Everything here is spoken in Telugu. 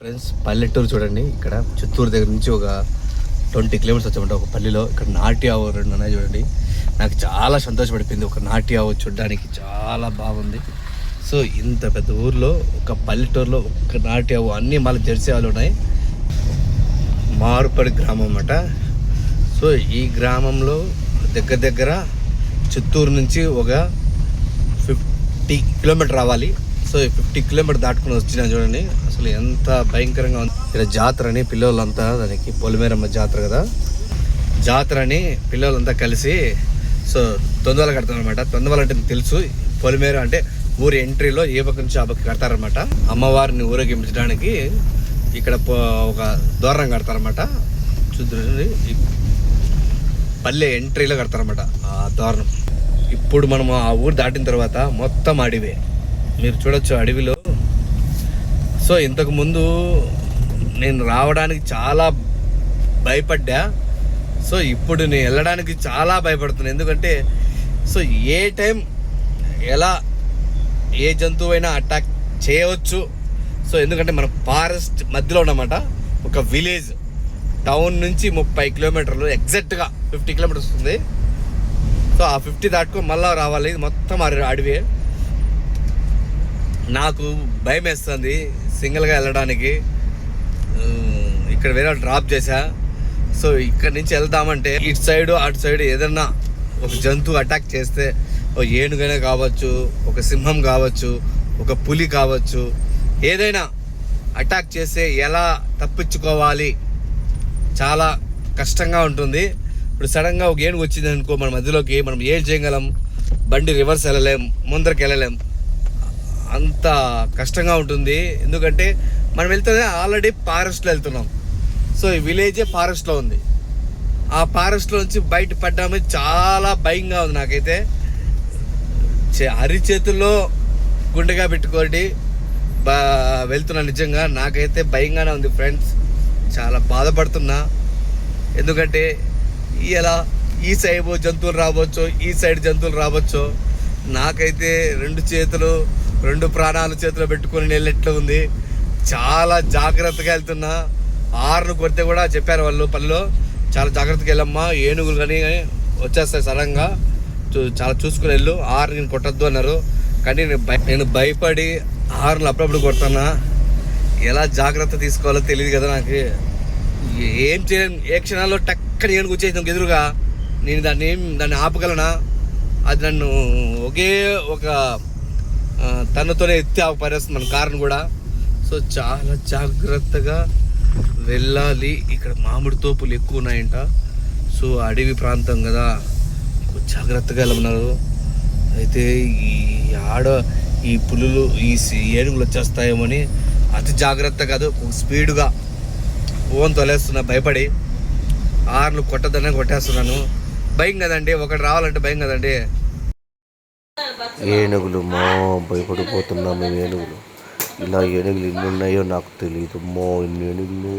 ఫ్రెండ్స్ పల్లెటూరు చూడండి. ఇక్కడ చిత్తూరు దగ్గర నుంచి ఒక ట్వంటీ కిలోమీటర్స్ వచ్చామంటే ఒక పల్లెలో. ఇక్కడ నాటి ఆవు రెండు ఉన్నాయి చూడండి. నాకు చాలా సంతోషపడిపోయింది. ఒక నాటి ఆవు చూడడానికి చాలా బాగుంది. సో ఇంత పెద్ద ఊర్లో ఒక పల్లెటూరులో ఒక నాటి ఆవు అన్నీ మళ్ళీ జెర్సీ ఆవులు ఉన్నాయి. మారుపడి గ్రామం అన్నమాట. సో ఈ గ్రామంలో దగ్గర దగ్గర చిత్తూరు నుంచి ఒక ఫిఫ్టీ కిలోమీటర్ రావాలి. సో ఈ ఫిఫ్టీ కిలోమీటర్ దాటుకుని వచ్చినా చూడండి అసలు ఎంత భయంకరంగా ఉంది. ఇక్కడ జాతర అని పిల్లలంతా దానికి పొలిమేరమ్మ జాతర కదా. జాతర అని పిల్లలంతా కలిసి సో తొందరలు కడతారు అనమాట తొందరలు అంటే తెలుసు పొలిమేర అంటే ఊరి ఎంట్రీలో ఏ పక్క నుంచి ఆ పక్క కడతారనమాట అమ్మవారిని ఊరేగించడానికి ఇక్కడ పో- ఒక దూరం కడతారనమాట చూద్దండి పల్లె ఎంట్రీలో కడతారనమాట ఆ దూరం ఇప్పుడు మనం ఆ ఊరు దాటిన తర్వాత మొత్తం అడివే. మీరు చూడొచ్చు అడవిలో. సో ఇంతకుముందు నేను రావడానికి చాలా భయపడ్డా. సో ఇప్పుడు నేను వెళ్ళడానికి చాలా భయపడుతున్నాను ఎందుకంటే సో ఏ టైం ఎలా ఏ జంతువు అయినా అటాక్ చేయవచ్చు. సో ఎందుకంటే మనం ఫారెస్ట్ మధ్యలో ఉన్నమాట ఒక విలేజ్. టౌన్ నుంచి ముప్పై కిలోమీటర్లు ఎగ్జాక్ట్గా ఫిఫ్టీ కిలోమీటర్స్ ఉంది సో ఆ ఫిఫ్టీ దాటుకొని మళ్ళీ రావాలి. ఇది మొత్తం అడవి. నాకు భయం వేస్తుంది సింగిల్గా వెళ్ళడానికి. ఇక్కడ వేరే వాళ్ళు డ్రాప్ చేశా. సో ఇక్కడ నుంచి వెళ్దామంటే ఇటు సైడ్ అటు సైడ్ ఏదన్నా ఒక జంతువు అటాక్ చేస్తే ఒక ఏనుగైనా కావచ్చు ఒక సింహం కావచ్చు ఒక పులి కావచ్చు ఏదైనా అటాక్ చేస్తే ఎలా తప్పించుకోవాలి? చాలా కష్టంగా ఉంటుంది. ఇప్పుడు సడన్గా ఒక ఏనుగు వచ్చింది అనుకో మన మధ్యలోకి మనం ఏం చేయగలం? బండి రివర్స్ వెళ్ళలేం ముందరికి వెళ్ళలేం అంత కష్టంగా ఉంటుంది. ఎందుకంటే మనం వెళ్తే ఆల్రెడీ ఫారెస్ట్లో వెళ్తున్నాం. సో ఈ విలేజే ఫారెస్ట్లో ఉంది. ఆ ఫారెస్ట్లో నుంచి బయట పడ్డామే చాలా భయంగా ఉంది నాకైతే. చే- అరిచేతుల్లో గుండెగా పెట్టుకోండి. బా వెళ్తున్నా నిజంగా. నాకైతే భయంగానే ఉంది ఫ్రెండ్స్. చాలా బాధపడుతున్నా. ఎందుకంటే ఇలా ఈ సైడ్ జంతువులు రావచ్చు ఈ సైడ్ జంతువులు రావచ్చు. నాకైతే రెండు చేతులు రెండు ప్రాణాలు చేతిలో పెట్టుకొని వెళ్ళేట్లు ఉంది? చాలా జాగ్రత్తగా వెళ్తున్నా. ఆరును కొడితే కూడా చెప్పారు వాళ్ళు పల్లెలో చాలా జాగ్రత్తగా వెళ్ళమ్మా. ఏనుగులు కానీ వచ్చేస్తాయి సడన్గా. చూ- చాలా చూసుకుని వెళ్ళు. ఆరు నేను కొట్టద్దు అన్నారు. కానీ నేను నేను భయపడి ఆరును అప్పుడప్పుడు కొడుతున్నా ఎలా జాగ్రత్త తీసుకోవాలో తెలియదు కదా నాకు. ఏం చేయలేను ఏ క్షణాల్లో టక్కని ఏనుగు వచ్చేసి ఎదురుగా. నేను దాన్ని ఏం దాన్ని ఆపగలనా? అది నన్ను ఒకే ఒక తనతోనే ఎత్తి ఆపరేస్తుంది మన కారును కూడా. సో చాలా జాగ్రత్తగా వెళ్ళాలి. ఇక్కడ మామిడి తోపులు ఎక్కువ ఉన్నాయంట. సో అడవి ప్రాంతం కదా. జాగ్రత్తగా వెళ్ళమన్నారు. అయితే ఈ ఆడ ఈ పులులు ఈ సి- ఏనుగులు వచ్చేస్తాయేమని అతి జాగ్రత్త కాదు స్పీడ్గా ఓన్ తొలేస్తున్నా భయపడి ఆర్లు కొట్టదనే కొట్టేస్తున్నాను. భయం కదండి ఒకటి రావాలంటే భయం కదండి. ఏనుగులు మా భయపడిపోతున్నాం మేము ఏనుగులు. ఇలా ఏనుగులు ఎన్ని ఉన్నాయో నాకు తెలియదు మో ఇన్ని ఏనుగులు.